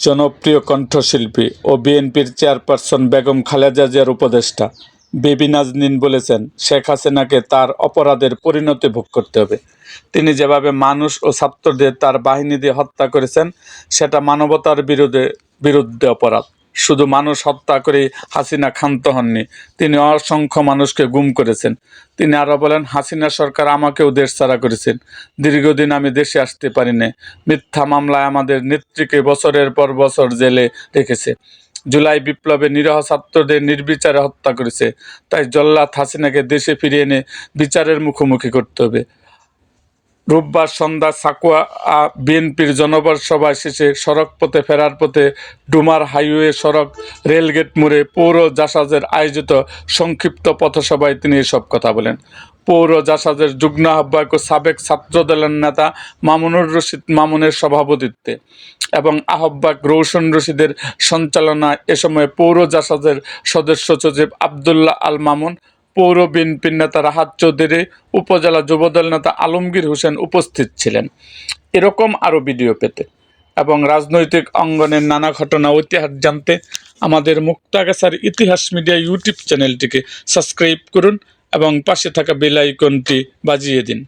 জনপ্রিয় কণ্ঠশিল্পী ও বিএনপির চেয়ারপারসন বেগম খালেদা জিয়ার উপদেষ্টা বেবি নাজনীন বলেছেন, শেখ হাসিনাকে তার অপরাধের পরিণতি ভোগ করতে হবে। তিনি যেভাবে মানুষ ও ছাত্রদের তার বাহিনী দিয়ে হত্যা করেছেন, সেটা মানবতার বিরুদ্ধে বিরুদ্ধে অপরাধ। শুধু মানুষ হত্যা করে হাসিনা ক্ষান্ত হননি, তিনি অসংখ্য মানুষকে গুম করেছেন। তিনি আরও বলেন, হাসিনা সরকার আমাকেও দেশ ছাড়া করেছেন। দীর্ঘদিন আমি দেশে আসতে পারি পারিনি। মিথ্যা মামলায় আমাদের নেত্রীকে বছরের পর বছর জেলে রেখেছে। জুলাই বিপ্লবে নিরহ ছাত্রদের নির্বিচারে হত্যা করেছে। তাই জল্লাদ হাসিনাকে দেশে ফিরিয়ে এনে বিচারের মুখোমুখি করতে হবে। রোববার সন্ধ্যা সাকুয়া বিএনপির জনবর সভা শেষে সড়ক পথে ফেরার পথে ডুমার হাইওয়ে সড়ক রেলগেট মোড়ে পৌর জাসাজের আয়োজিত সংক্ষিপ্ত পথসভায় তিনি এসব কথা বলেন। পৌর জাসাজের যুগ্ম আহ্বায়ক ও সাবেক ছাত্রদলের নেতা মামুনুর রশিদ মামুনের সভাপতিত্বে এবং আহ্বায়ক রৌশন রশিদের সঞ্চালনায় এ সময় পৌর জাসাজের সদস্য সচিব আবদুল্লাহ আল মামুন পৌর বিএনপির নেতা রাহাত চৌধুরী, উপজেলা যুবদল নেতা আলমগীর হোসেন উপস্থিত ছিলেন। এরকম আরও ভিডিও পেতে এবং রাজনৈতিক অঙ্গনের নানা ঘটনা ঐতিহাস জানতে আমাদের মুক্তাগাছার ইতিহাস মিডিয়া ইউটিউব চ্যানেলটিকে সাবস্ক্রাইব করুন এবং পাশে থাকা বেল আইকনটি বাজিয়ে দিন।